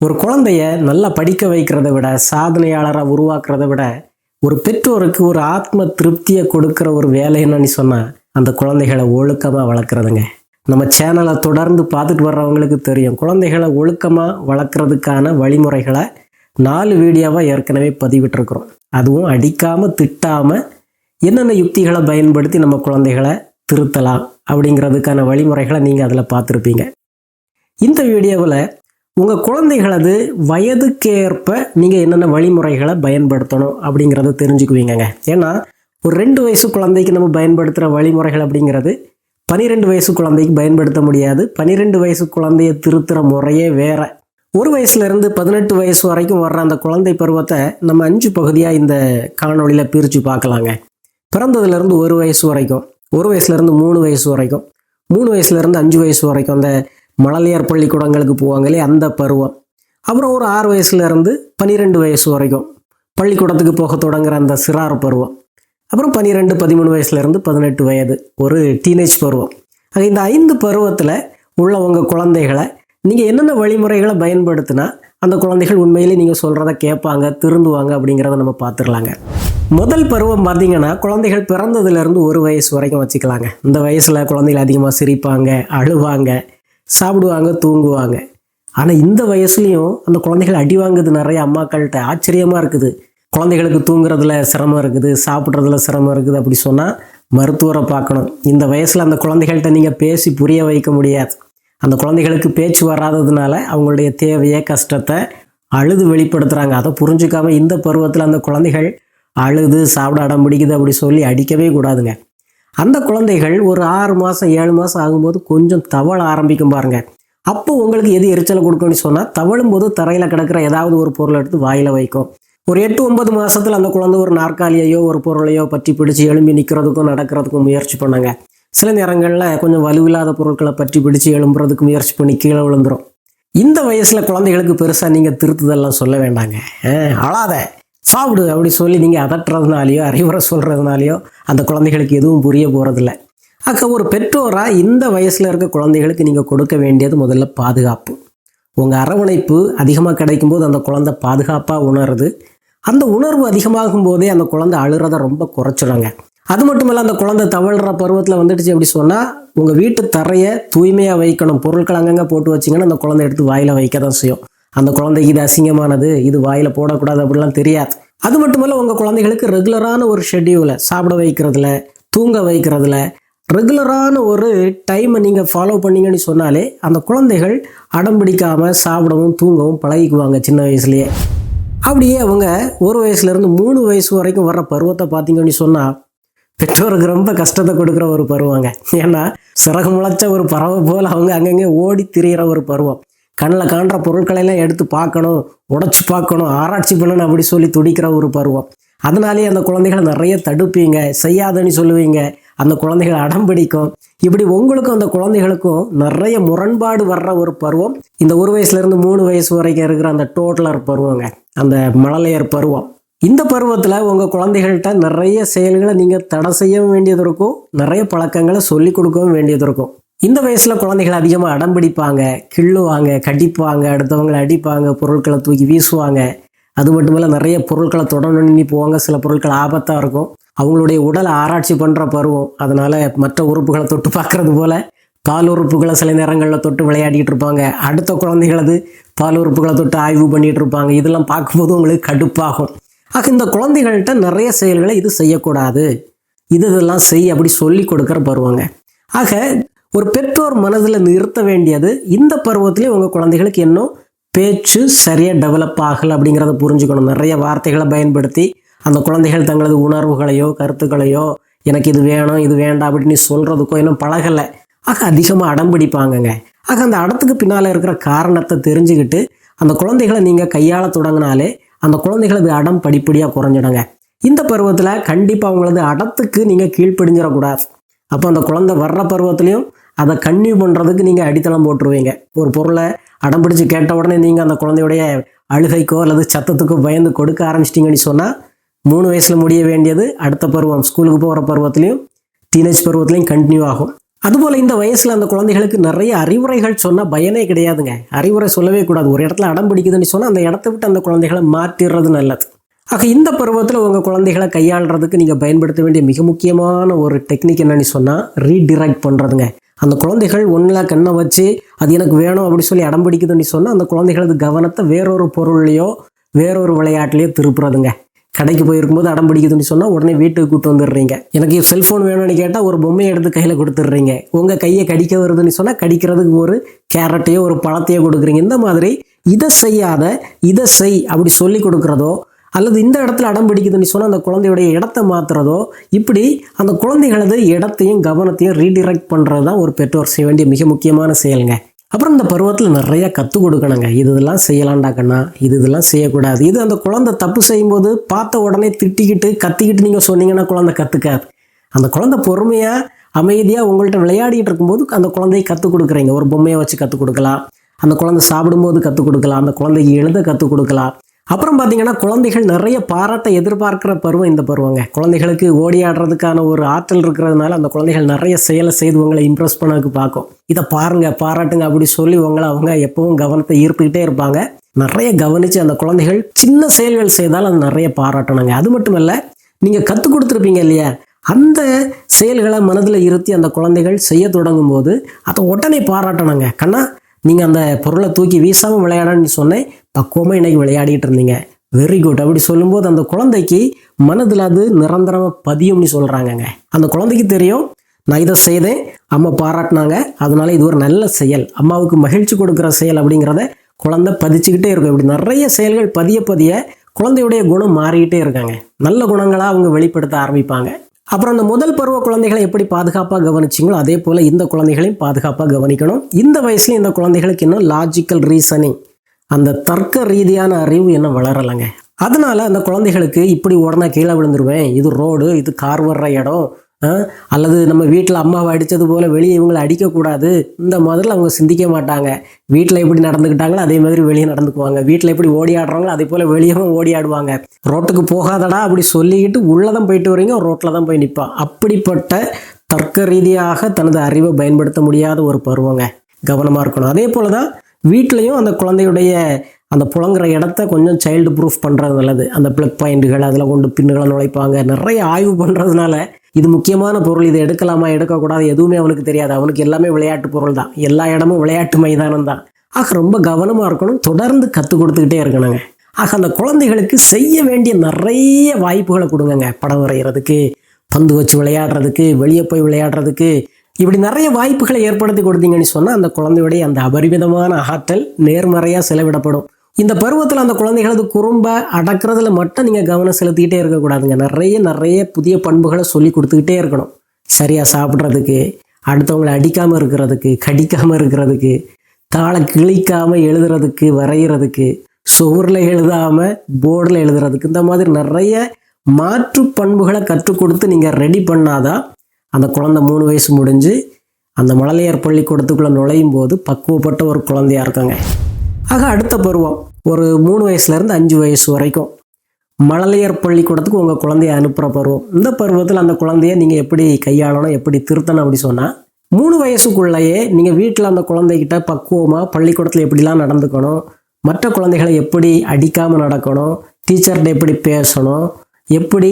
ஒரு குழந்தைய நல்லா படிக்க வைக்கிறத விட சாதனையாளராக உருவாக்குறத விட ஒரு பெற்றோருக்கு ஒரு ஆத்ம திருப்தியை கொடுக்குற ஒரு வேலை என்னன்னு சொன்னால் அந்த குழந்தைகளை ஒழுக்கமாக வளர்க்குறதுங்க. நம்ம சேனலை தொடர்ந்து பார்த்துட்டு வர்றவங்களுக்கு தெரியும். குழந்தைகளை ஒழுக்கமாக வளர்க்குறதுக்கான வழிமுறைகளை நாலு வீடியோவாக ஏற்கனவே பதிவிட்டிருக்கிறோம். அதுவும் அடிக்காமல் திட்டாமல் என்னென்ன யுக்திகளை பயன்படுத்தி நம்ம குழந்தைகளை திருத்தலாம் அப்படிங்கிறதுக்கான வழிமுறைகளை நீங்கள் அதில் பார்த்துருப்பீங்க. இந்த வீடியோவில் உங்கள் குழந்தைகளது வயதுக்கேற்ப நீங்கள் என்னென்ன வழிமுறைகளை பயன்படுத்தணும் அப்படிங்கிறத தெரிஞ்சுக்குவீங்கங்க. ஏன்னா ஒரு ரெண்டு வயசு குழந்தைக்கு நம்ம பயன்படுத்துகிற வழிமுறைகள் அப்படிங்கிறது பனிரெண்டு வயசு குழந்தைக்கு பயன்படுத்த முடியாது. பன்னிரெண்டு வயசு குழந்தைய திருத்துற முறையே வேற. ஒரு வயசுலேருந்து பதினெட்டு வயசு வரைக்கும் வர்ற அந்த குழந்தை பருவத்தை நம்ம அஞ்சு பகுதியாக இந்த காணொளியில் பிரித்து பார்க்கலாங்க. பிறந்ததுலேருந்து ஒரு வயசு வரைக்கும் ஒரு வயசுலேருந்து மூணு வயசு வரைக்கும் மூணு வயசுலேருந்து அஞ்சு வயசு வரைக்கும் அந்த மழலையார் பள்ளிக்கூடங்களுக்கு போவாங்களே அந்த பருவம். அப்புறம் ஒரு ஆறு வயசுலேருந்து பன்னிரெண்டு வயசு வரைக்கும் பள்ளிக்கூடத்துக்கு போக தொடங்குற அந்த சிறார் பருவம். அப்புறம் பன்னிரெண்டு பதிமூணு வயசுலேருந்து பதினெட்டு வயது ஒரு டீனேஜ் பருவம். ஆக இந்த ஐந்து பருவத்தில் உள்ள உங்கள் குழந்தைகளை நீங்கள் என்னென்ன வழிமுறைகளை பயன்படுத்தினா அந்த குழந்தைகள் உண்மையிலே நீங்கள் சொல்கிறத கேட்பாங்க திருந்துவாங்க அப்படிங்கிறத நம்ம பார்த்துடலாங்க முதல் பருவம் பார்த்திங்கன்னா குழந்தைகள் பிறந்ததுலேருந்து ஒரு வயசு வரைக்கும் வச்சுக்கலாங்க. இந்த வயசில் குழந்தைகள் அதிகமாக சிரிப்பாங்க அழுவாங்க சாப்பிடுவாங்க தூங்குவாங்க. ஆனால் இந்த வயசுலேயும் அந்த குழந்தைகள் அடி வாங்குது நிறைய அம்மாக்கள்கிட்ட ஆச்சரியமாக இருக்குது. குழந்தைகளுக்கு தூங்குறதுல சிரமம் இருக்குது சாப்பிட்றதுல சிரமம் இருக்குது அப்படி சொன்னால் மருத்துவரை பார்க்கணும். இந்த வயசில் அந்த குழந்தைகள்கிட்ட நீங்கள் பேசி புரிய வைக்க முடியாது. அந்த குழந்தைகளுக்கு பேச்சு வராததுனால அவங்களுடைய தேவையை கஷ்டத்தை அழுது வெளிப்படுத்துகிறாங்க அதை புரிஞ்சுக்காம இந்த பருவத்தில் அந்த குழந்தைகள் அழுது சாப்பிட அடம் பிடிக்குது அப்படி சொல்லி அடிக்கவே கூடாதுங்க. அந்த குழந்தைகள் ஒரு ஆறு மாதம் ஏழு மாதம் ஆகும்போது கொஞ்சம் தவள ஆரம்பிக்கும் பாருங்க. அப்போ உங்களுக்கு எது எரிச்சலை கொடுக்கும்னு சொன்னால் தவழும் போது தரையில் கிடக்கிற ஏதாவது ஒரு பொருளை எடுத்து வாயில் வைக்கும். ஒரு எட்டு ஒன்பது மாதத்தில் அந்த குழந்தை ஒரு நாற்காலியையோ ஒரு பொருளையோ பற்றி பிடிச்சி எழும்பி நிற்கிறதுக்கும் நடக்கிறதுக்கும் முயற்சி பண்ணுங்க. சில நேரங்களில் கொஞ்சம் வலுவில்லாத பொருட்களை பற்றி பிடிச்சி எழும்புறதுக்கு முயற்சி பண்ணி கீழே விழுந்துரும். இந்த வயசில் குழந்தைகளுக்கு பெருசாக நீங்கள் திருத்துதெல்லாம் சொல்ல வேண்டாங்க. அஹ், அழாத. சாப்பிடு அப்படி சொல்லி நீங்கள் அதட்டுறதுனாலையோ அறிவுரை சொல்கிறதுனாலையோ அந்த குழந்தைகளுக்கு எதுவும் புரிய போகிறதில்ல அக்கா ஒரு பெற்றோராக இந்த வயசில் இருக்க குழந்தைகளுக்கு நீங்கள் கொடுக்க வேண்டியது முதல்ல பாதுகாப்பு. உங்கள் அரவணைப்பு அதிகமாக கிடைக்கும்போது அந்த குழந்தை பாதுகாப்பாக உணருது. அந்த உணர்வு அதிகமாகும் போதே அந்த குழந்தை அழுகிறத ரொம்ப குறைச்சிடுங்க அது மட்டும் இல்லை அந்த குழந்தை தவழ்கிற பருவத்தில் வந்துடுச்சு அப்படி சொன்னால் உங்கள் வீட்டு தரையை தூய்மையாக வைக்கணும். பொருட்கள் அங்கங்கே போட்டு வச்சிங்கன்னா அந்த குழந்தை எடுத்து வாயில் வைக்க தான் செய்யும். அந்த குழந்தைக்கு இது அசிங்கமானது இது வாயில் போடக்கூடாது அப்படிலாம் தெரியாது. அது மட்டும் இல்லை உங்கள் குழந்தைகளுக்கு ரெகுலரான ஒரு ஷெட்யூலை சாப்பிட வைக்கிறதுல தூங்க வைக்கிறதுல ரெகுலரான ஒரு டைமை நீங்கள் ஃபாலோ பண்ணீங்கன்னு சொன்னாலே அந்த குழந்தைகள் அடம் பிடிக்காமல் சாப்பிடவும் தூங்கவும் பழகிக்குவாங்க சின்ன வயசுலேயே. அப்படியே அவங்க ஒரு வயசுலேருந்து மூணு வயசு வரைக்கும் வர்ற பருவத்தை பார்த்தீங்கன்னு சொன்னால் பெற்றோருக்கு ரொம்ப கஷ்டத்தை கொடுக்குற ஒரு பருவங்க. ஏன்னா சிறகு முளைச்ச ஒரு பறவை போல் அவங்க அங்கங்கே ஓடி திரியிற ஒரு பருவம். கண்ணில் காண்ற பொருட்களையெல்லாம் எடுத்து பார்க்கணும் உடச்சி பார்க்கணும் ஆராய்ச்சி பண்ணணும் அப்படி சொல்லி துடிக்கிற ஒரு பருவம். அதனாலேயே அந்த குழந்தைகளை நிறைய தடுப்பீங்க செய்யாதன்னு சொல்லுவீங்க. அந்த குழந்தைகள் அடம் பிடிக்கும். இப்படி உங்களுக்கும் அந்த குழந்தைகளுக்கும் நிறைய முரண்பாடு வர்ற ஒரு பருவம். இந்த ஒரு வயசுலேருந்து மூணு வயசு வரைக்கும் இருக்கிற அந்த டோட்டலர் பருவங்க அந்த மழலையர் பருவம். இந்த பருவத்தில் உங்கள் குழந்தைகள்கிட்ட நிறைய செயல்களை நீங்கள் தடை செய்யவும் வேண்டியது இருக்கும். நிறைய பழக்கங்களை சொல்லி கொடுக்கவும் வேண்டியது இருக்கும். இந்த வயசில் குழந்தைகள் அதிகமாக அடம் பிடிப்பாங்க கிள்ளுவாங்க கடிப்பாங்க அடுத்தவங்களை அடிப்பாங்க பொருட்களை தூக்கி வீசுவாங்க. அது மட்டும் இல்லை நிறைய பொருட்களை தொடர்ந்து போவாங்க. சில பொருட்கள் ஆபத்தாக இருக்கும். அவங்களுடைய உடலை ஆராய்ச்சி பண்ணுற பருவம். அதனால் மற்ற உறுப்புகளை தொட்டு பார்க்குறது போல் பால் உறுப்புகளை சில நேரங்களில் தொட்டு விளையாடிட்டு இருப்பாங்க. அடுத்த குழந்தைகளது பால் உறுப்புகளை தொட்டு ஆய்வு பண்ணிகிட்டு இருப்பாங்க. இதெல்லாம் பார்க்கும்போது உங்களுக்கு கடுப்பாகும். ஆக இந்த குழந்தைகள்கிட்ட நிறைய செயல்களை இது செய்யக்கூடாது. இது இதெல்லாம் செய் அப்படி சொல்லி கொடுக்குற பருவங்க. ஆக ஒரு பெற்றோர் மனதில் நிறுத்த வேண்டியது இந்த பருவத்திலே உங்கள் குழந்தைகளுக்கு இன்னும் பேச்சு சரியாக டெவலப் ஆகலை அப்படிங்கிறத புரிஞ்சுக்கணும். நிறைய வார்த்தைகளை பயன்படுத்தி அந்த குழந்தைகள் தங்களது உணர்வுகளையோ கருத்துக்களையோ எனக்கு இது வேணும் இது வேண்டாம் அப்படின்னு சொல்கிறதுக்கோ இன்னும் பழகலை. ஆக அதிகமாக அடம் பிடிப்பாங்கங்க. ஆக அந்த அடத்துக்கு பின்னால் இருக்கிற காரணத்தை தெரிஞ்சுக்கிட்டு அந்த குழந்தைகளை நீங்கள் கையாள தொடங்கினாலே அந்த குழந்தைகளது அடம் படிப்படியாக குறைஞ்சிடுங்க. இந்த பருவத்தில் கண்டிப்பாக அவங்களது அடத்துக்கு நீங்கள் கீழ்ப்படிஞ்சிடக்கூடாது. அப்போ அந்த குழந்தை வர்ற பருவத்துலையும் அதை கன்னியூ பண்ணுறதுக்கு நீங்கள் அடித்தளம் போட்டுருவீங்க. ஒரு பொருளை அடம் பிடிச்சி கேட்ட உடனே நீங்கள் அந்த குழந்தையுடைய அழுகைக்கோ அல்லது சத்தத்துக்கோ பயந்து கொடுக்க ஆரம்பிச்சிட்டிங்கன்னு சொன்னால் மூணு வயசில் முடிய வேண்டியது அடுத்த பருவம் ஸ்கூலுக்கு போகிற பருவத்துலையும் டீனேஜ் பருவத்துலையும் கண்டினியூ ஆகும். அதுபோல் இந்த வயசில் அந்த குழந்தைகளுக்கு நிறைய அறிவுரைகள் சொன்னால் பயனே கிடையாதுங்க. அறிவுரை சொல்லவே கூடாது. ஒரு இடத்துல அடம் பிடிக்குதுன்னு சொன்னால் அந்த இடத்த விட்டு அந்த குழந்தைகளை மாற்றிடுறது நல்லது. ஆக இந்த பருவத்தில் உங்கள் குழந்தைகளை கையாளுறதுக்கு நீங்கள் பயன்படுத்த வேண்டிய மிக முக்கியமான ஒரு டெக்னிக் என்னன்னு சொன்னால் ரீடிரெக்ட் பண்ணுறதுங்க அந்த குழந்தைகள் ஒன்றில் கண்ணை வச்சு அது எனக்கு வேணும் அப்படின்னு சொல்லி அடம் பிடிக்குதுன்னு சொன்னால் அந்த குழந்தைகளது கவனத்தை வேறொரு பொருள்லையோ வேறொரு விளையாட்டுலையோ திருப்புறதுங்க. கடைக்கு போயிருக்கும்போது அடம் பிடிக்குதுன்னு சொன்னால் உடனே வீட்டுக்கு கூட்டு வந்துடுறீங்க. எனக்கு செல்ஃபோன் வேணும்னு கேட்டால் ஒரு பொம்மையை எடுத்து கையில் கொடுத்துட்றீங்க. உங்கள் கையை கடிக்க வருதுன்னு சொன்னால் கடிக்கிறதுக்கு ஒரு கேரட்டையோ ஒரு பழத்தையோ கொடுக்குறீங்க. இந்த மாதிரி இதை செய்யாத இதை செய் அப்படி சொல்லி கொடுக்குறதோ அல்லது இந்த இடத்துல அடம் பிடிக்குதுன்னு சொன்னால் அந்த குழந்தையுடைய இடத்த மாற்றுறதோ இப்படி அந்த குழந்தைகளது இடத்தையும் கவனத்தையும் ரீடிரெக்ட் பண்ணுறது தான் ஒரு பெற்றோர் செய்ய வேண்டிய மிக முக்கியமான செயலுங்க. அப்புறம் இந்த பருவத்தில் நிறைய கற்றுக் கொடுக்கணுங்க. இது இதெல்லாம் செய்யலாம்டா கண்ணா. இது இதெல்லாம் செய்யக்கூடாது. இது அந்த குழந்தை தப்பு செய்யும்போது பார்த்த உடனே திட்டிக்கிட்டு கத்திக்கிட்டு நீங்கள் சொன்னீங்கன்னா குழந்தை கற்றுக்காது அந்த குழந்தை பொறுமையாக அமைதியாக உங்கள்கிட்ட விளையாடிட்டு இருக்கும்போது அந்த குழந்தையை கற்றுக் கொடுக்குறீங்க. ஒரு பொம்மையை வச்சு கற்றுக் கொடுக்கலாம். அந்த குழந்தை சாப்பிடும்போது கற்றுக் கொடுக்கலாம். அந்த குழந்தைக்கு எழுத கற்றுக் கொடுக்கலாம். அப்புறம் பார்த்தீங்கன்னா குழந்தைகள் நிறைய பாராட்டை எதிர்பார்க்கிற பருவம் இந்த பருவங்க. குழந்தைகளுக்கு ஓடி ஆடுறதுக்கான ஒரு ஆற்றல் இருக்கிறதுனால அந்த குழந்தைகள் நிறைய செயலை செய்து உங்களை இம்ப்ரெஸ் பண்ணதுக்கு பார்க்கும். இதை பாருங்க பாராட்டுங்க அப்படி சொல்லி உங்களை அவங்க எப்பவும் கவனத்தை ஈர்த்துக்கிட்டே இருப்பாங்க. நிறைய கவனித்து அந்த குழந்தைகள் சின்ன செயல்கள் செய்தால் அது நிறைய பாராட்டணுங்க. அது மட்டும் இல்லை நீங்கள் கற்றுக் கொடுத்துருப்பீங்க இல்லையா? அந்த செயல்களை மனதில் இருத்தி அந்த குழந்தைகள் செய்ய தொடங்கும் போது அதை உடனே பாராட்டணுங்க. கண்ணா நீங்கள் அந்த பொருளை தூக்கி வீசாமல் விளையாடன்னு சொன்னேன். பக்குவமாக இன்றைக்கி விளையாடிட்டு இருந்தீங்க. வெரி குட் அப்படி சொல்லும்போது அந்த குழந்தைக்கு மனதில் அது நிரந்தரமாக பதியும்னு சொல்கிறாங்கங்க அந்த குழந்தைக்கு தெரியும். நான் இதை செய்தேன். அம்மா பாராட்டினாங்க. அதனால இது ஒரு நல்ல செயல். அம்மாவுக்கு மகிழ்ச்சி கொடுக்குற செயல் அப்படிங்கிறத குழந்தை பதிச்சுக்கிட்டே இருக்கும். இப்படி நிறைய செயல்கள் பதிய பதிய குழந்தையுடைய குணம் மாறிக்கிட்டே இருக்காங்க. நல்ல குணங்களாக அவங்க வெளிப்படுத்த ஆரம்பிப்பாங்க. அப்புறம் அந்த முதல் பருவ குழந்தைகளை எப்படி பாதுகாப்பாக கவனிச்சிங்களோ அதே போல் இந்த குழந்தைகளையும் பாதுகாப்பாக கவனிக்கணும். இந்த வயசுல இந்த குழந்தைகளுக்கு இன்னும் லாஜிக்கல் ரீசனிங் அந்த தர்க்க ரீதியான அறிவு இன்னும் வளரலைங்க. அதனால அந்த குழந்தைகளுக்கு இப்படி உடனே கீழே விழுந்துருவேன் இது ரோடு இது கார் வர்ற இடம் அல்லது நம்ம வீட்டில் அம்மாவை அடித்தது போல் வெளியே இவங்களை அடிக்கக்கூடாது இந்த மாதிரிலாம் அவங்க சிந்திக்க மாட்டாங்க. வீட்டில் எப்படி நடந்துக்கிட்டாங்களோ அதே மாதிரி வெளியே நடந்துக்குவாங்க. வீட்டில் எப்படி ஓடி ஆடுறாங்களோ அதே போல் வெளியவும் ஓடி ஆடுவாங்க ரோட்டுக்கு போகாதடா அப்படி சொல்லிக்கிட்டு உள்ளே தான் போயிட்டு வரீங்க ரோட்டில் தான் போய் நிற்பான் அப்படிப்பட்ட தர்க்க ரீதியாக தனது அறிவை பயன்படுத்த முடியாத ஒரு பருவங்க. கவனமாக இருக்கணும். அதே போல் தான் வீட்லேயும் அந்த குழந்தையுடைய அந்த புழங்குற இடத்த கொஞ்சம் சைல்டு ப்ரூஃப் பண்ணுறது நல்லது. அந்த ப்ளக் பாயிண்ட்டுகள் அதில் கொண்டு பின்னுகளை நுழைப்பாங்க. நிறைய ஆய்வு பண்ணுறதுனால இது முக்கியமான பொருள். இதை எடுக்கலாமா எடுக்கக்கூடாது எதுவுமே அவனுக்கு தெரியாது. அவனுக்கு எல்லாமே விளையாட்டு பொருள் தான் எல்லா இடமும் விளையாட்டு மைதானம் தான். ஆக ரொம்ப கவனமாக இருக்கணும். தொடர்ந்து கற்றுக் கொடுத்துக்கிட்டே இருக்கணுங்க. ஆக அந்த குழந்தைகளுக்கு செய்ய வேண்டிய நிறைய வாய்ப்புகளை கொடுங்கங்க. படம் வரைகிறதுக்கு பந்து வச்சு விளையாடுறதுக்கு வெளியே போய் விளையாடுறதுக்கு இப்படி நிறைய வாய்ப்புகளை ஏற்படுத்தி கொடுத்தீங்கன்னு சொன்னால் அந்த குழந்தையுடைய அந்த அபரிமிதமான ஆற்றல் நேர்மறையாக செலவிடப்படும். இந்த பருவத்தில் அந்த குழந்தைகளது குறும்ப அடக்கிறதுல மட்டும் நீங்கள் கவனம் செலுத்திக்கிட்டே இருக்கக்கூடாதுங்க நிறைய நிறைய புதிய பண்புகளை சொல்லி கொடுத்துக்கிட்டே இருக்கணும். சரியாக சாப்பிட்றதுக்கு அடுத்தவங்களை அடிக்காமல் இருக்கிறதுக்கு கடிக்காமல் இருக்கிறதுக்கு தாளை கிழிக்காமல் எழுதுறதுக்கு வரைகிறதுக்கு சுவரில் எழுதாமல் போர்டில் எழுதுறதுக்கு இந்த மாதிரி நிறைய மாற்று பண்புகளை கற்றுக் கொடுத்து நீங்கள் ரெடி பண்ணாதான் அந்த குழந்தை மூணு வயசு முடிஞ்சு அந்த மழலையர் பள்ளிக்கூடத்துக்குள்ளே நுழையும் போது பக்குவப்பட்ட ஒரு குழந்தையா இருக்காங்க. ஆக அடுத்த பருவம் ஒரு மூணு வயசுலேருந்து அஞ்சு வயசு வரைக்கும் மழலையர் பள்ளிக்கூடத்துக்கு உங்கள் குழந்தைய அனுப்புகிற பருவம். இந்த பருவத்தில் அந்த குழந்தைய நீங்கள் எப்படி கையாளணும் எப்படி திருத்தணும் அப்படி சொன்னால் மூணு வயசுக்குள்ளேயே நீங்கள் வீட்டில் அந்த குழந்தைகிட்ட பக்குவமாக பள்ளிக்கூடத்தில் எப்படிலாம் நடந்துக்கணும் மற்ற குழந்தைகளை எப்படி அடிக்காமல் நடக்கணும் டீச்சர்கிட்ட எப்படி பேசணும் எப்படி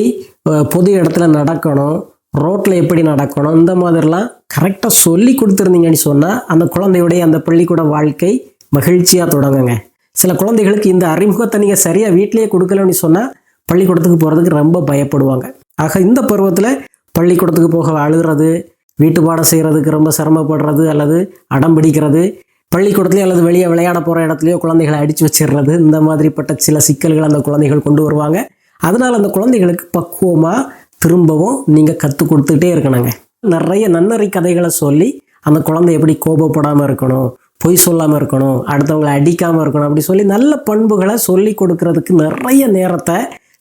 பொது இடத்துல நடக்கணும் ரோட்டில் எப்படி நடக்கணும் இந்த மாதிரிலாம் கரெக்டாக சொல்லி கொடுத்துருந்தீங்கன்னு சொன்னால் அந்த குழந்தையுடைய அந்த பள்ளிக்கூட வாழ்க்கை மகிழ்ச்சியாக தொடங்குங்க. சில குழந்தைகளுக்கு இந்த அறிமுகத்தை நீங்கள் சரியாக வீட்டிலேயே கொடுக்கலன்னு சொன்னால் பள்ளிக்கூடத்துக்கு போகிறதுக்கு ரொம்ப பயப்படுவாங்க. ஆக இந்த பருவத்தில் பள்ளிக்கூடத்துக்கு போக அழுகிறது வீட்டு பாடம் செய்கிறதுக்கு ரொம்ப சிரமப்படுறது அல்லது அடம் பிடிக்கிறது பள்ளிக்கூடத்துலேயோ அல்லது வெளியே விளையாட போகிற இடத்துலையோ குழந்தைகளை அடித்து வச்சிடுறது இந்த மாதிரிப்பட்ட சில சிக்கல்கள் அந்த குழந்தைகள் கொண்டு வருவாங்க. அதனால் அந்த குழந்தைகளுக்கு பக்குவமாக திரும்பவும் நீங்கள் கற்றுக் கொடுத்துக்கிட்டே இருக்கணுங்க. நிறைய நன்னறி கதைகளை சொல்லி அந்த குழந்தை எப்படி கோபப்படாமல் இருக்கணும் பொய் சொல்லாமல் இருக்கணும் அடுத்தவங்களை அடிக்காமல் இருக்கணும் அப்படி சொல்லி நல்ல பண்புகளை சொல்லி கொடுக்கறதுக்கு நிறைய நேரத்தை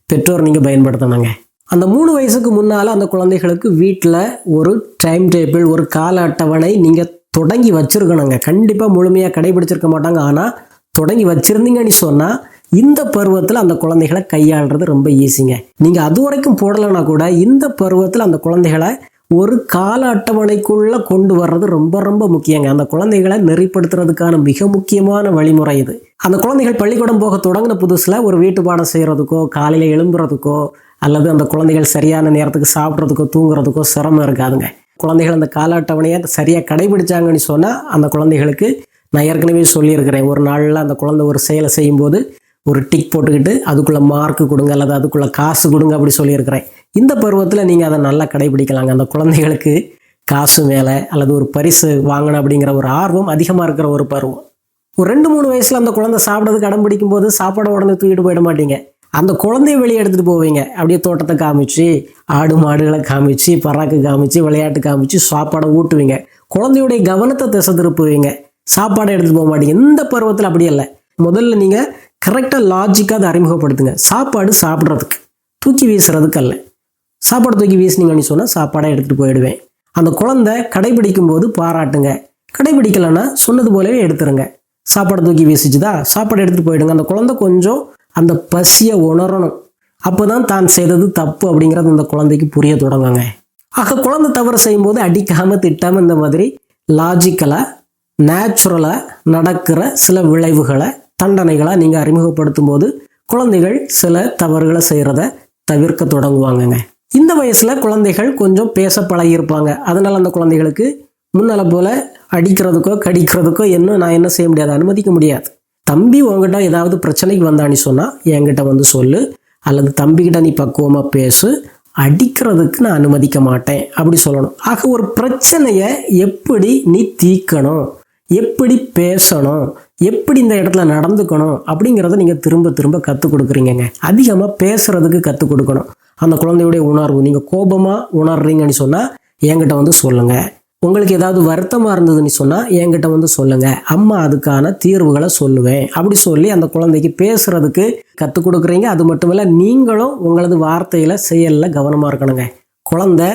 பெற்றோர் நீங்கள் பயன்படுத்தணுங்க. அந்த மூணு வயசுக்கு முன்னால் அந்த குழந்தைகளுக்கு வீட்டில் ஒரு டைம் டேபிள் ஒரு கால அட்டவணை நீங்கள் தொடங்கி வச்சுருக்கணுங்க. கண்டிப்பாக முழுமையாக கடைபிடிச்சிருக்க மாட்டாங்க. ஆனால் தொடங்கி வச்சுருந்தீங்கன்னு சொன்னால் இந்த பருவத்தில் அந்த குழந்தைகளை கையாளுறது ரொம்ப ஈஸிங்க நீங்கள் அது வரைக்கும் போடலைன்னா கூட இந்த பருவத்தில் அந்த குழந்தைகளை ஒரு கால அட்டவணைக்குள்ள கொண்டு வர்றது ரொம்ப ரொம்ப முக்கியங்க. அந்த குழந்தைகளை நெறிப்படுத்துறதுக்கான மிக முக்கியமான வழிமுறை இது. அந்த குழந்தைகள் பள்ளிக்கூடம் போக தொடங்கின புதுசில் ஒரு வீட்டு பாடம் செய்கிறதுக்கோ காலையில் எழும்புறதுக்கோ அல்லது அந்த குழந்தைகள் சரியான நேரத்துக்கு சாப்பிட்றதுக்கோ தூங்குறதுக்கோ சிரமம் இருக்காதுங்க. குழந்தைகள் அந்த கால அட்டவணையை சரியாக கடைபிடிச்சாங்கன்னு சொன்னால் அந்த குழந்தைகளுக்கு நான் ஏற்கனவே சொல்லியிருக்கிறேன். ஒரு நாளில் அந்த குழந்தை ஒரு செயலை செய்யும்போது ஒரு டிக் போட்டுக்கிட்டு அதுக்குள்ளே மார்க் கொடுங்க அல்லது அதுக்குள்ளே காசு கொடுங்க அப்படி சொல்லியிருக்கிறேன். இந்த பருவத்தில் நீங்கள் அதை நல்லா கடைபிடிக்கலாங்க. அந்த குழந்தைகளுக்கு காசு மேலே அல்லது ஒரு பரிசு வாங்கணும் அப்படிங்கிற ஒரு ஆர்வம் அதிகமாக இருக்கிற ஒரு பருவம். ஒரு ரெண்டு மூணு வயசில் அந்த குழந்தை சாப்பிட்றதுக்கு அடம் பிடிக்கும் போது சாப்பாடை உடனே தூக்கிட்டு போயிட மாட்டீங்க. அந்த குழந்தைய வெளியே எடுத்துகிட்டு போவீங்க. அப்படியே தோட்டத்தை காமிச்சு ஆடு மாடுகளை காமிச்சு பறாக்கு காமிச்சு விளையாட்டு காமிச்சு சாப்பாடை ஊட்டுவீங்க. குழந்தையுடைய கவனத்தை திசை திருப்புவீங்க. சாப்பாடை எடுத்துகிட்டு போக மாட்டீங்க. இந்த பருவத்தில் அப்படி இல்லை முதல்ல நீங்கள் கரெக்டாக லாஜிக்காக அதை அறிமுகப்படுத்துங்க. சாப்பாடு சாப்பிட்றதுக்கு. தூக்கி வீசுறதுக்கு அல்ல. சாப்பாடு தூக்கி வீசினீங்கன்னு சொன்னால் சாப்பாடாக எடுத்துகிட்டு போயிடுவேன். அந்த குழந்தை கடைபிடிக்கும் போது பாராட்டுங்க. கடைபிடிக்கலைன்னா சொன்னது போலவே எடுத்துருங்க. சாப்பாடு தூக்கி வீசிச்சுதா? சாப்பாடு எடுத்துகிட்டு போயிடுங்க. அந்த குழந்தை கொஞ்சம் அந்த பசியை உணரணும். அப்போ தான் தான் செய்தது தப்பு அப்படிங்கிறது அந்த குழந்தைக்கு புரிய தொடங்குங்க. ஆக குழந்தை தவறு செய்யும்போது அடிக்காமல் திட்டாமல் இந்த மாதிரி லாஜிக்கலாக நேச்சுரலாக நடக்கிற சில விளைவுகளை தண்டனைகளை நீங்கள் அறிமுகப்படுத்தும் போது குழந்தைகள் சில தவறுகளை செய்கிறத தவிர்க்க தொடங்குவாங்கங்க. இந்த வயசில் குழந்தைகள் கொஞ்சம் பேச பழகியிருப்பாங்க. அதனால் அந்த குழந்தைகளுக்கு முன்னால் போல் அடிக்கிறதுக்கோ கடிக்கிறதுக்கோ என்ன நான் என்ன செய்ய முடியாது அனுமதிக்க முடியாது. தம்பி உங்ககிட்ட ஏதாவது பிரச்சனைக்கு வந்தான்னு சொன்னால் என்கிட்ட வந்து சொல்லு. அல்லது தம்பிக்கிட்ட நீ பக்குவமாக பேசு. அடிக்கிறதுக்கு நான் அனுமதிக்க மாட்டேன். அப்படி சொல்லணும். ஆக ஒரு பிரச்சனையை எப்படி நீ தீக்கணும் எப்படி பேசணும்? எப்படி இந்த இடத்துல நடந்துக்கணும் அப்படிங்கிறத நீங்கள் திரும்ப திரும்ப கற்றுக் கொடுக்குறீங்கங்க. அதிகமாக பேசுகிறதுக்கு கற்றுக் கொடுக்கணும். அந்த குழந்தையுடைய உணர்வு நீங்கள் கோபமாக உணர்றீங்கன்னு சொன்னால் என்கிட்ட வந்து சொல்லுங்கள் உங்களுக்கு ஏதாவது வருத்தமாக இருந்ததுன்னு சொன்னால் என்கிட்ட வந்து சொல்லுங்கள் அம்மா அதுக்கான தீர்வுகளை சொல்லுவேன். அப்படி சொல்லி அந்த குழந்தைக்கு பேசுகிறதுக்கு கற்றுக் கொடுக்குறீங்க. அது மட்டும் இல்லை நீங்களும் உங்களது வார்த்தையில் செயலில் கவனமாக இருக்கணுங்க. குழந்தை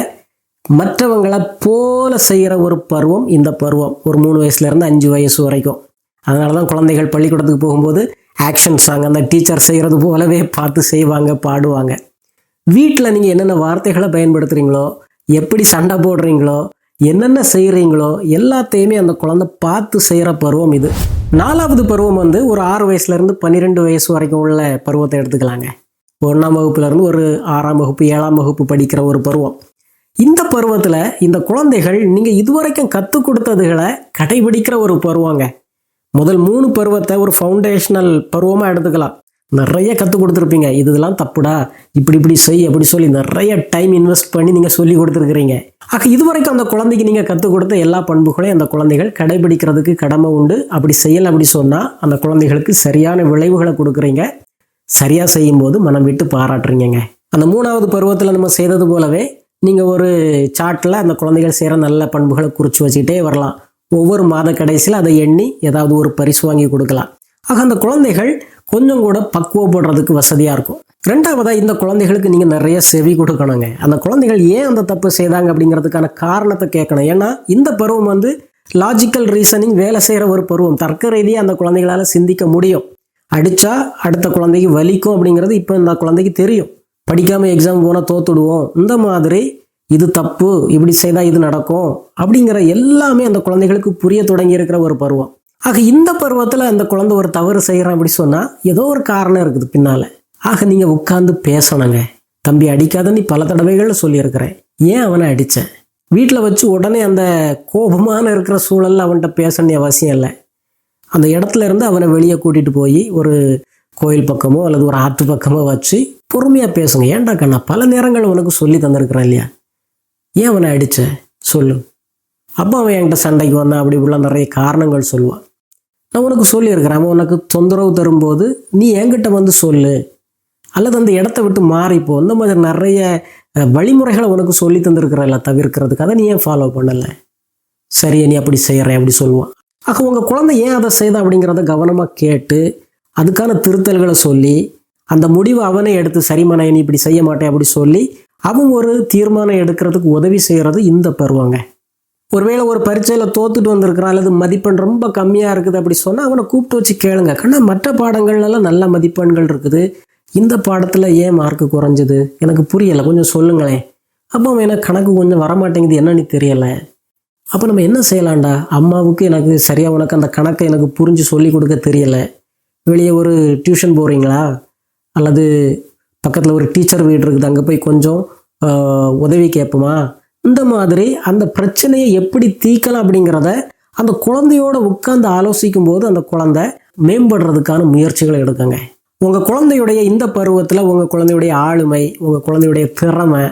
மற்றவங்களை போல செய்கிற ஒரு பருவம் இந்த பருவம். ஒரு மூணு வயசுலேருந்து அஞ்சு வயசு வரைக்கும். அதனால தான் குழந்தைகள் பள்ளிக்கூடத்துக்கு போகும்போது ஆக்ஷன் சாங் அந்த டீச்சர் செய்கிறது போலவே பார்த்து செய்வாங்க பாடுவாங்க. வீட்டில் நீங்கள் என்னென்ன வார்த்தைகளை பயன்படுத்துகிறீங்களோ எப்படி சண்டை போடுறீங்களோ என்னென்ன செய்கிறீங்களோ எல்லாத்தையுமே அந்த குழந்தை பார்த்து செய்கிற பருவம் இது. நாலாவது பருவம் வந்து ஒரு ஆறு வயசுலேருந்து பன்னிரெண்டு வயசு வரைக்கும் உள்ள பருவத்தை எடுத்துக்கலாங்க. ஒன்றாம் வகுப்புலேருந்து ஒரு ஆறாம் வகுப்பு ஏழாம் வகுப்பு படிக்கிற ஒரு பருவம். இந்த பருவத்தில் இந்த குழந்தைகள் நீங்கள் இதுவரைக்கும் கற்றுக் கொடுத்ததுகளை கடைபிடிக்கிற ஒரு பருவங்க. முதல் மூணு பருவத்தை ஒரு ஃபவுண்டேஷனல் பருவமாக எடுத்துக்கலாம். நிறைய கற்றுக் கொடுத்துருப்பீங்க. இதெல்லாம் தப்புடா. இப்படி இப்படி செய் அப்படி சொல்லி நிறைய டைம் இன்வெஸ்ட் பண்ணி நீங்கள் சொல்லி கொடுத்துருக்குறீங்க. ஆக இதுவரைக்கும் அந்த குழந்தைக்கு நீங்கள் கற்றுக் கொடுத்த எல்லா பண்புகளையும் அந்த குழந்தைகள் கடைபிடிக்கிறதுக்கு கடமை உண்டு. அப்படி செய்யலை அப்படி சொன்னால் அந்த குழந்தைகளுக்கு சரியான விளைவுகளை கொடுக்குறீங்க. சரியாக செய்யும்போது மனம் விட்டு பாராட்டுறீங்க அந்த மூணாவது பருவத்தில் நம்ம செய்தது போலவே நீங்கள் ஒரு சாட்டில் அந்த குழந்தைகள் செய்கிற நல்ல பண்புகளை குறித்து வச்சுக்கிட்டே வரலாம். ஒவ்வொரு மாத கடைசியில் அதை எண்ணி ஏதாவது ஒரு பரிசு வாங்கி கொடுக்கலாம். ஆக அந்த குழந்தைகள் கொஞ்சம் கூட பக்குவப்படுறதுக்கு வசதியாக இருக்கும். ரெண்டாவதாக இந்த குழந்தைகளுக்கு நீங்கள் நிறைய செவி கொடுக்கணுங்க. அந்த குழந்தைகள் ஏன் அந்த தப்பு செய்தாங்க அப்படிங்கிறதுக்கான காரணத்தை கேட்கணும். ஏன்னா இந்த பருவம் வந்து லாஜிக்கல் ரீசனிங் வேலை செய்கிற ஒரு பருவம். தர்க்க ரீதியாக அந்த குழந்தைகளால் சிந்திக்க முடியும். அடித்தா அடுத்த குழந்தைக்கு வலிக்கும் அப்படிங்கிறது இப்போ இந்த குழந்தைக்கு தெரியும். படிக்காமல் எக்ஸாம் போனால் தோத்துடுவோம். இந்த மாதிரி இது தப்பு இப்படி செய்தால் இது நடக்கும் அப்படிங்கிற எல்லாமே அந்த குழந்தைகளுக்கு புரிய தொடங்கி இருக்கிற ஒரு பருவம். ஆக இந்த பருவத்தில் அந்த குழந்தை ஒரு தவறு செய்கிறான் அப்படி சொன்னால் ஏதோ ஒரு காரணம் இருக்குது பின்னால். ஆக நீங்கள் உட்காந்து பேசணுங்க. தம்பி அடிக்காத நீ பல தடவைகள் சொல்லியிருக்கிறேன். ஏன் அவனை அடித்தேன் வீட்டில் வச்சு உடனே அந்த கோபமான இருக்கிற சூழலில் அவன்கிட்ட பேசணும்னு அவசியம் இல்லை. அந்த இடத்துல இருந்து அவனை வெளியே கூட்டிகிட்டு போய் ஒரு கோயில் பக்கமோ அல்லது ஒரு ஆற்று பக்கமோ வச்சு பொறுமையாக பேசுங்க. ஏன்டா கண்ணா? பல நேரங்கள் உனக்கு சொல்லி தந்திருக்கிறேன் இல்லையா? ஏன் அவனை அடித்த சொல்லு. அப்போ அவன் என்கிட்ட சண்டைக்கு வந்தான் அப்படி இப்படிலாம் நிறைய காரணங்கள் சொல்லுவான் நான் உனக்கு சொல்லியிருக்கிறேன். அவன் உனக்கு தொந்தரவு தரும்போது நீ என்கிட்ட வந்து சொல்லு. அல்லது அந்த இடத்த விட்டு மாறிப்போ இந்த மாதிரி நிறைய வழிமுறைகளை உனக்கு சொல்லி தந்திருக்கிறல்ல தவிர்க்கிறதுக்கு. அதை நீ ஏன் ஃபாலோ பண்ணலை? சரி நீ அப்படி செய்கிறேன் அப்படி சொல்லுவான் ஆக உங்கள் குழந்தை ஏன் அதை செய்த அப்படிங்கிறத கவனமாக கேட்டு அதுக்கான திருத்தல்களை சொல்லி அந்த முடிவை அவனே எடுத்து சரிமான நீ இப்படி செய்ய மாட்டேன் அப்படி சொல்லி அவன் ஒரு தீர்மானம் எடுக்கிறதுக்கு உதவி செய்கிறது இந்த பருவங்க. ஒருவேளை ஒரு பரீட்சையில் தோத்துட்டு வந்திருக்கிறான் அல்லது மதிப்பெண் ரொம்ப கம்மியாக இருக்குது அப்படி சொன்னால் அவனை கூப்பிட்டு வச்சு கேளுங்க. கண்ணா மற்ற பாடங்கள்லாம் நல்ல மதிப்பெண்கள் இருக்குது. இந்த பாடத்தில் ஏன் மார்க்கு குறைஞ்சது? எனக்கு புரியலை. கொஞ்சம் சொல்லுங்களேன். அப்போ அவன் எனக்கு கணக்கு கொஞ்சம் வரமாட்டேங்குது என்னன்னு தெரியலை. அப்போ நம்ம என்ன செய்யலாம்டா? அம்மாவுக்கு எனக்கு சரியாக உனக்கு அந்த கணக்கை எனக்கு புரிஞ்சு சொல்லி கொடுக்க தெரியலை. வெளியே ஒரு டியூஷன் போகிறீங்களா அல்லது பக்கத்தில் ஒரு டீச்சர் வீடு இருக்குது அங்கே போய் கொஞ்சம் உதவி கேட்போமா? இந்த மாதிரி அந்த பிரச்சனையை எப்படி தீர்க்கலாம் அப்படிங்கிறத அந்த குழந்தையோட உட்கார்ந்து ஆலோசிக்கும் போது அந்த குழந்தை மேம்படுறதுக்கான முயற்சிகளை எடுக்குங்க. உங்கள் குழந்தையுடைய இந்த பருவத்தில் உங்கள் குழந்தையுடைய ஆளுமை உங்கள் குழந்தையுடைய திறமை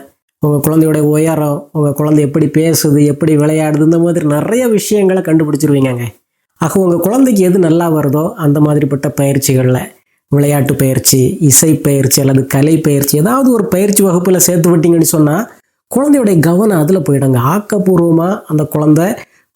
உங்கள் குழந்தையுடைய உயரம் உங்கள் குழந்தை எப்படி பேசுது எப்படி விளையாடுது இந்த மாதிரி நிறைய விஷயங்களை கண்டுபிடிச்சிருவீங்கங்க. ஆக உங்கள் குழந்தைக்கு எது நல்லா வருதோ அந்த மாதிரிப்பட்ட பயிற்சிகளில் விளையாட்டு பயிற்சி இசை பயிற்சி அல்லது கலை பயிற்சி ஏதாவது ஒரு பயிற்சி வகுப்பில் சேர்த்து விட்டீங்கன்னு சொன்னால் குழந்தையுடைய கவனம் அதில் போயிடுங்க. ஆக்கப்பூர்வமாக அந்த குழந்தை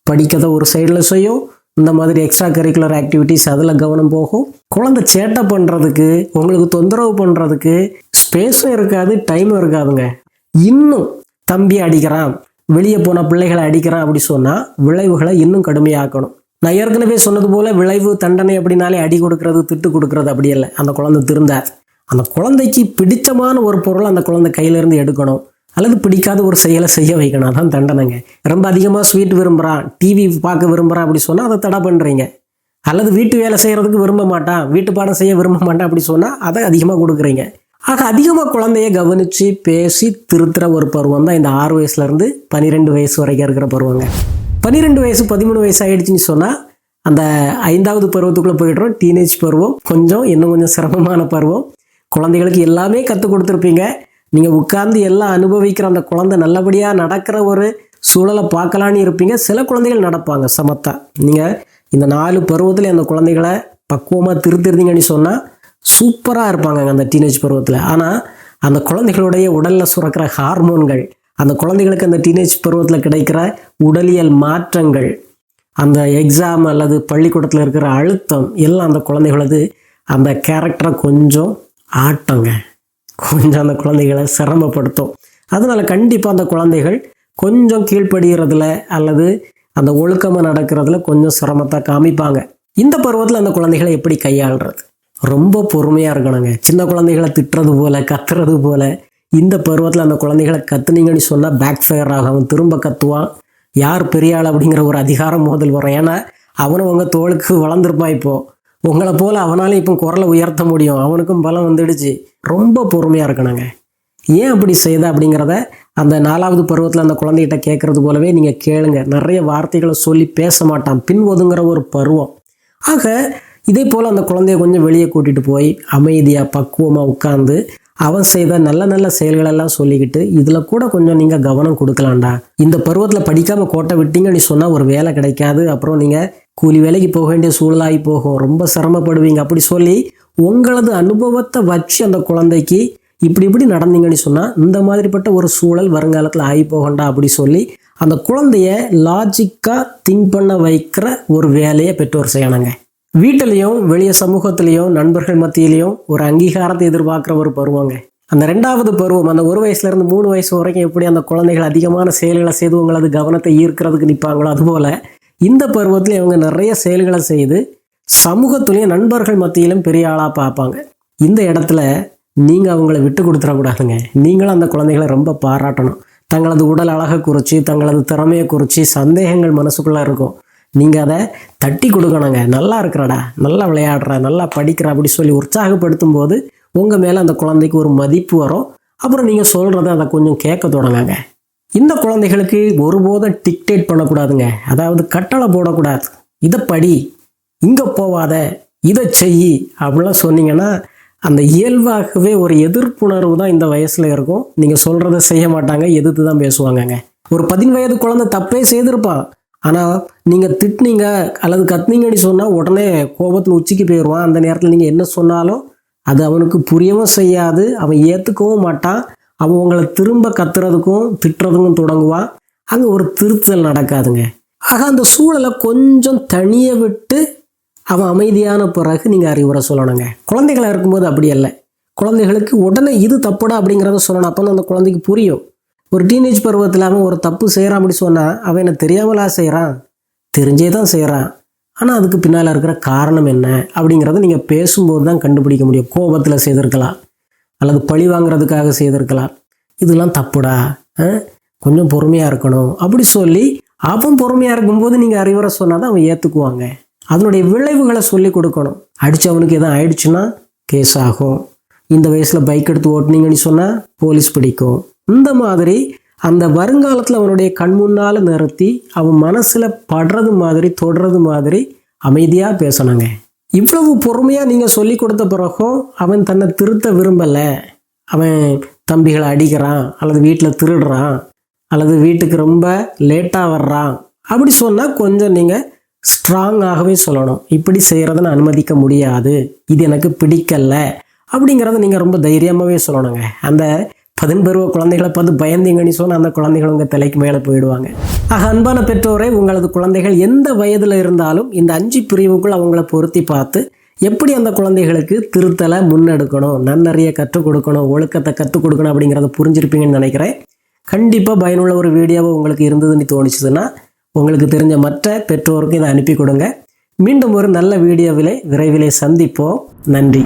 படிக்கதை ஒரு சைடில் செய்யும். இந்த மாதிரி எக்ஸ்ட்ரா கரிக்குலர் ஆக்டிவிட்டீஸ் அதில் கவனம் போகும். குழந்தை சேட்டை பண்ணுறதுக்கு உங்களுக்கு தொந்தரவு பண்ணுறதுக்கு ஸ்பேஸும் இருக்காது டைமும் இருக்காதுங்க. இன்னும் தம்பி அடிக்கிறான் வெளியே போன பிள்ளைகளை அடிக்கிறான் அப்படி சொன்னால் விளைவுகளை இன்னும் கடுமையாக்கணும். நான் ஏற்கனவே சொன்னது போல விளைவு தண்டனை அப்படின்னாலே அடி கொடுக்கறது திட்டு கொடுக்கறது அப்படி இல்லை அந்த குழந்தை திருந்தாது அந்த குழந்தைக்கு பிடிச்சமான ஒரு பொருள் அந்த குழந்தை கையிலேருந்து எடுக்கணும். அல்லது பிடிக்காத ஒரு செயலை செய்ய வைக்கணும். அதான் தண்டனைங்க. ரொம்ப அதிகமாக ஸ்வீட் விரும்புகிறான் டிவி பார்க்க விரும்புகிறான் அப்படி சொன்னால் அதை தடை பண்ணுறீங்க அல்லது வீட்டு வேலை செய்கிறதுக்கு விரும்ப மாட்டான் வீட்டு பாடம் செய்ய விரும்ப மாட்டான் அப்படி சொன்னால் அதை அதிகமாக கொடுக்குறீங்க. ஆக அதிகமாக குழந்தைய கவனித்து பேசி திருத்துற ஒரு பருவம் தான் இந்த ஆறு வயசுலேருந்து பன்னிரெண்டு வயசு வரைக்கும் இருக்கிற பருவங்க. பன்னிரெண்டு வயசு பதிமூணு வயசு ஆகிடுச்சின்னு சொன்னால் அந்த ஐந்தாவது பருவத்துக்குள்ளே போயிடுறோம். டீனேஜ் பருவம். கொஞ்சம் இன்னும் கொஞ்சம் சிரமமான பருவம். குழந்தைகளுக்கு எல்லாமே கற்றுக் கொடுத்துருப்பீங்க. நீங்கள் உட்கார்ந்து எல்லாம் அனுபவிக்கிற அந்த குழந்தை நல்லபடியாக நடக்கிற ஒரு சூழலை பார்க்கலான்னு இருப்பீங்க. சில குழந்தைகள் நடப்பாங்க சமத்தா. நீங்கள் இந்த நாலு பருவத்தில் அந்த குழந்தைகளை பக்குவமாக திருத்திருந்தீங்கன்னு சொன்னால் சூப்பராக இருப்பாங்க அந்த டீனேஜ் பருவத்தில். ஆனால் அந்த குழந்தைகளுடைய உடலில் சுரக்கிற ஹார்மோன்கள் அந்த குழந்தைகளுக்கு அந்த டீனேஜ் பருவத்தில் கிடைக்கிற உடலியல் மாற்றங்கள் அந்த எக்ஸாம் அல்லது பள்ளிக்கூடத்தில் இருக்கிற அழுத்தம் எல்லாம் அந்த குழந்தைகளது அந்த கேரக்டரை கொஞ்சம் ஆட்டங்க. கொஞ்சம் அந்த குழந்தைகளை சிரமப்படுத்தும். அதனால கண்டிப்பாக அந்த குழந்தைகள் கொஞ்சம் கீழ்ப்படுகிறதுல அல்லது அந்த ஒழுக்கமாக நடக்கிறதுல கொஞ்சம் சிரமத்தை காமிப்பாங்க. இந்த பருவத்தில் அந்த குழந்தைகளை எப்படி கையாளுறது? ரொம்ப பொறுமையாக இருக்கணுங்க. சின்ன குழந்தைகளை திட்டுறது போல் கத்துறது போல் இந்த பருவத்தில் அந்த குழந்தைகளை கத்துனீங்கன்னு சொன்னால் பேக் ஃபயர் ஆகும் அவன் திரும்ப கத்துவான் யார் பெரிய ஆள் அப்படிங்கிற ஒரு அதிகாரம் மோதல் வரும். ஏன்னா அவனும் உங்கள் தோளுக்கு வளர்ந்துருப்பான் இப்போது உங்களை போல் அவனாலே இப்போ குரலை உயர்த்த முடியும். அவனுக்கும் பலம் வந்துடுச்சு. ரொம்ப பொறுமையாக இருக்கணுங்க. ஏன் அப்படி செய்த அப்படிங்கிறத அந்த நாலாவது பருவத்தில் அந்த குழந்தைகிட்ட கேட்குறது போலவே நீங்கள் கேளுங்க. நிறைய வார்த்தைகளை சொல்லி பேச மாட்டான். பின் ஒதுங்குற ஒரு பருவம். ஆக இதே போல் அந்த குழந்தைய கொஞ்சம் வெளியே கூட்டிகிட்டு போய் அமைதியாக பக்குவமாக உட்காந்து அவன் செய்த நல்ல நல்ல செயல்களெல்லாம் சொல்லிக்கிட்டு இதில் கூட கொஞ்சம் நீங்கள் கவனம் கொடுக்கலாம்டா. இந்த பருவத்தில் படிக்காமல் கோட்டை விட்டீங்கன்னு சொன்னால் ஒரு வேலை கிடைக்காது. அப்புறம் நீங்கள் கூலி வேலைக்கு போக வேண்டிய சூழலாகி போகும். ரொம்ப சிரமப்படுவீங்க. அப்படி சொல்லி உங்களது அனுபவத்தை வச்சு அந்த குழந்தைக்கு இப்படி இப்படி நடந்தீங்கன்னு சொன்னால் இந்த மாதிரிப்பட்ட ஒரு சூழல் வருங்காலத்தில் ஆகி போகண்டா அப்படி சொல்லி அந்த குழந்தைய லாஜிக்காக திங்க் பண்ண வைக்கிற ஒரு வேலையை பெற்றோர் செய்யணுங்க. வீட்டிலையும் வெளிய சமூகத்திலையும் நண்பர்கள் மத்தியிலையும் ஒரு அங்கீகாரத்தை எதிர்பார்க்குற ஒரு பருவங்க அந்த ரெண்டாவது பருவம் அந்த ஒரு வயசுல இருந்து மூணு வயசு வரைக்கும் எப்படி அந்த குழந்தைகள் அதிகமான செயல்களை செய்து உங்களது கவனத்தை ஈர்க்கிறதுக்கு நிற்பாங்களோ அதுபோல இந்த பருவத்தில் இவங்க நிறைய செயல்களை செய்து சமூகத்துலேயும் நண்பர்கள் மத்தியிலும் பெரிய ஆளாக பார்ப்பாங்க. இந்த இடத்துல நீங்கள் அவங்கள விட்டு கொடுத்துடக்கூடாதுங்க. நீங்களும் அந்த குழந்தைகளை ரொம்ப பாராட்டணும். தங்களது உடல் அழகை குறித்து தங்களது திறமையை குறித்து சந்தேகங்கள் மனசுக்குள்ளே இருக்கும். நீங்கள் அதை தட்டி கொடுக்கணுங்க. நல்லா இருக்கிறடா நல்லா விளையாடுற நல்லா படிக்கிற அப்படி சொல்லி உற்சாகப்படுத்தும் போது உங்கள் மேலே அந்த குழந்தைக்கு ஒரு மதிப்பு வரும். அப்புறம் நீங்கள் சொல்கிறத அதை கொஞ்சம் கேட்க தொடங்குங்க. இந்த குழந்தைகளுக்கு ஒருபோதும் டிக்டேட் பண்ணக்கூடாதுங்க. அதாவது கட்டளை போடக்கூடாது. இதை படி இங்கே போவாத இதை செய் அப்படிலாம் சொன்னீங்கன்னா அந்த இயல்பாகவே ஒரு எதிர்ப்புணர்வு தான் இந்த வயசில் இருக்கும். நீங்கள் சொல்கிறத செய்ய மாட்டாங்க எதிர்த்து தான் பேசுவாங்கங்க. ஒரு பதின் வயது குழந்தை தப்பே செய்திருப்பான். ஆனால் நீங்கள் திட்டினீங்க அல்லது கத்துனீங்கன்னு சொன்னால் உடனே கோபத்தில் உச்சிக்கு போயிடுவான். அந்த நேரத்தில் நீங்கள் என்ன சொன்னாலும் அது அவனுக்கு புரியவும் செய்யாது. அவன் ஏற்றுக்கவும் மாட்டான். அவன் உங்களை திரும்ப கத்துறதுக்கும் திட்டுறதுக்கும் தொடங்குவான். அங்கே ஒரு திருத்தல் நடக்காதுங்க. ஆக அந்த சூழலை கொஞ்சம் தனிய விட்டு அவன் அமைதியான பிறகு நீங்கள் அறிவுரை சொல்லணுங்க. குழந்தைகளாக இருக்கும்போது அப்படி இல்லை குழந்தைகளுக்கு உடனே இது தப்புடா அப்படிங்கிறத சொல்லணும். அப்போ அந்த குழந்தைக்கு புரியும். ஒரு டீனேஜ் பருவத்தில் அவன் ஒரு தப்பு செய்கிறான் அப்படி சொன்னால் அவன் என்ன தெரியாமலா செய்கிறான் தெரிஞ்சே தான் செய்கிறான் ஆனால் அதுக்கு பின்னால் இருக்கிற காரணம் என்ன? அப்படிங்கிறத நீங்கள் பேசும்போது தான் கண்டுபிடிக்க முடியும். கோபத்தில் செய்திருக்கலாம். அல்லது பழி வாங்குறதுக்காக செய்திருக்கலாம். இதெல்லாம் தப்புடா? ஆ, கொஞ்சம் பொறுமையாக இருக்கணும். அப்படி சொல்லி அவன் பொறுமையாக இருக்கும்போது நீங்கள் அறிவுரை சொன்னால் தான் அவன் ஏற்றுக்குவாங்க அதனுடைய விளைவுகளை சொல்லி கொடுக்கணும். அடித்தவனுக்கு எதுவும் ஆயிடுச்சுன்னா கேஸ் ஆகும். இந்த வயசில் பைக் எடுத்து ஓட்டுனீங்கன்னு சொன்னால் போலீஸ் பிடிக்கும். இந்த மாதிரி அந்த வருங்காலத்தில் அவனுடைய கண் முன்னால் நிறுத்தி அவன் மனசில் படுறது மாதிரி தொடுறது மாதிரி அமைதியாக பேசணுங்க இவ்வளவு பொறுமையாக நீங்கள் சொல்லி கொடுத்த பிறகும் அவன் தன்னை திருத்த விரும்பலை. அவன் தம்பிகளை அடிக்கிறான் அல்லது வீட்டில் திருடுறான் அல்லது வீட்டுக்கு ரொம்ப லேட்டாக வர்றான். அப்படி சொன்னால் கொஞ்சம் நீங்கள் ஸ்ட்ராங்காகவே சொல்லணும். இப்படி செய்கிறத நான் அனுமதிக்க முடியாது. இது எனக்கு பிடிக்கலை. அப்படிங்கிறத நீங்கள் ரொம்ப தைரியமாகவே சொல்லணுங்க. அந்த பதின்பருவ குழந்தைகளை பார்த்து பயந்தீங்கன்னு சொன்னால் அந்த குழந்தைகள் உங்கள் தலைக்கு மேலே போயிடுவாங்க. ஆக அன்பான பெற்றோரை உங்களது குழந்தைகள் எந்த வயதில் இருந்தாலும் இந்த அஞ்சு பிரிவுக்குள் அவங்கள பொருத்தி பார்த்து எப்படி அந்த குழந்தைகளுக்கு திருத்தலை முன்னெடுக்கணும் நன்னறிய கற்றுக் கொடுக்கணும் ஒழுக்கத்தை கற்றுக் கொடுக்கணும் அப்படிங்கிறத புரிஞ்சிருப்பீங்கன்னு நினைக்கிறேன். கண்டிப்பாக பயனுள்ள ஒரு வீடியோவை உங்களுக்கு இருந்ததுன்னு தோணுச்சுதுன்னா உங்களுக்கு தெரிஞ்ச மற்ற பெற்றோருக்கு இதை அனுப்பி கொடுங்க. மீண்டும் ஒரு நல்ல வீடியோவிலே விரைவிலே சந்திப்போம். நன்றி.